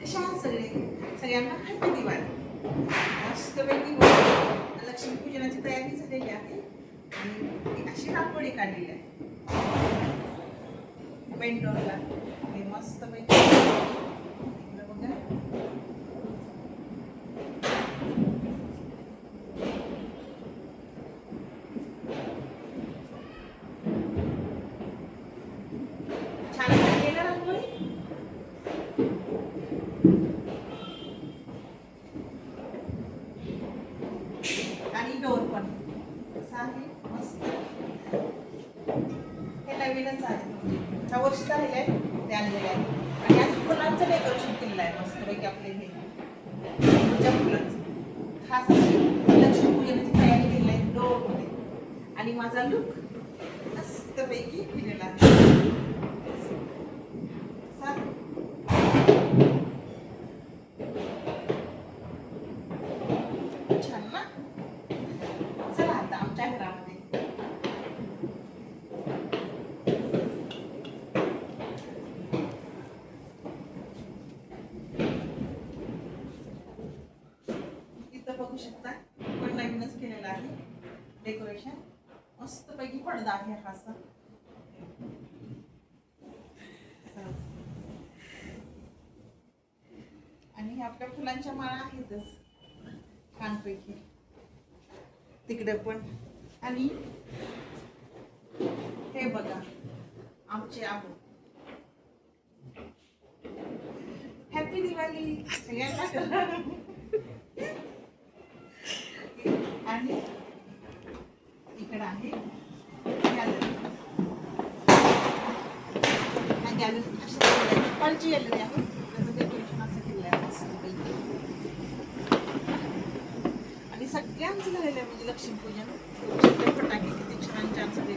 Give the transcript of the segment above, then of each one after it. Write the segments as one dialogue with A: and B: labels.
A: कशा आहात सगळे सगळ्यांना हॅपी दिवाळी मस्तपैकी लक्ष्मीपूजनाची तयारी झालेली आहे. आणि अशी रांगोळी काढलेली आहे. पेंटोनला हे मस्तपैकी इकडं बघा छान काढली ना रांगोळी आणि डोर पण आहे मस्त हे नवीनच आहे ह्या वर्षी झालेलं आहे ते आणलेलं आहे आणि आज फुलांचं डेकोरेशन केलेलं आहे. मस्तपैकी आपले हे पूजा फुलांचं खास अशी लक्ष्मीपूजनाची तयारी केलेली आहे डोरमध्ये आणि माझा लुक मस्तपैकी केलेला आहे छान बघू शकता. पण नवीनच केलेलं आहे. डेकोरेशन मस्त पैकी पडदा आहे हा असा. आणि आपल्या फुलांच्या माळा आहेतच. छानपैकी. तिकडे पण. आणि हे बघा. आमचे आहो हॅपी दिवाळी सगळ्यांना करा. आणि इकडे आहे गॅलरी हा गॅलरी आहे असं केलं आणि सगळ्यांचं झालेलं आहे म्हणजे लक्ष्मीपूजन. फटाके किती छान छान सगळे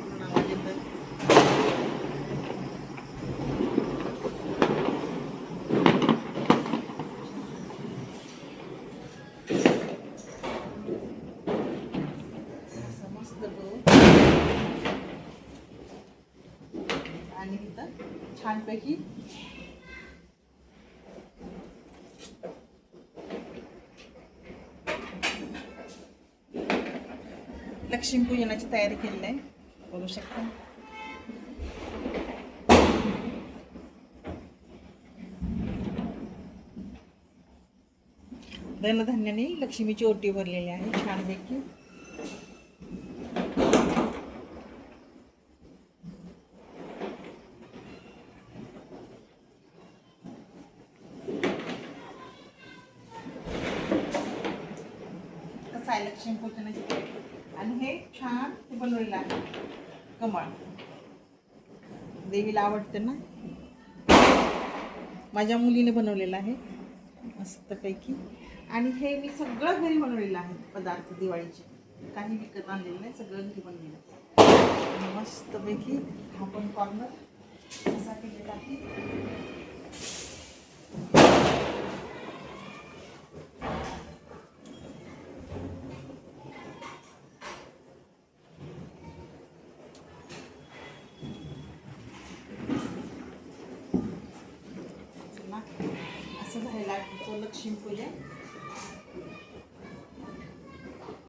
A: छानपैकी. लक्ष्मीपूजनाची तयारी केलेली आहे. बघू शकता. धनधान्याने लक्ष्मीची ओटी भरलेली आहे. छानपैकी. कसं आहे प्लेट आणि हे छान बनवलेलं आहे. कमळ. देवीला आवडते ना? माझ्या मुलीने बनवलेलं आहे. मस्तपैकी आणि हे मी सगळं घरी बनवलेलं आहे पदार्थ दिवाळीचे. काही विकत आणलेलं नाही सगळं घरी बनवलेलं मस्तपैकी हा पण कॉर्नर असा केलेला आहे? चला असं झालेलं आहे आमचं लक्ष्मीपूजन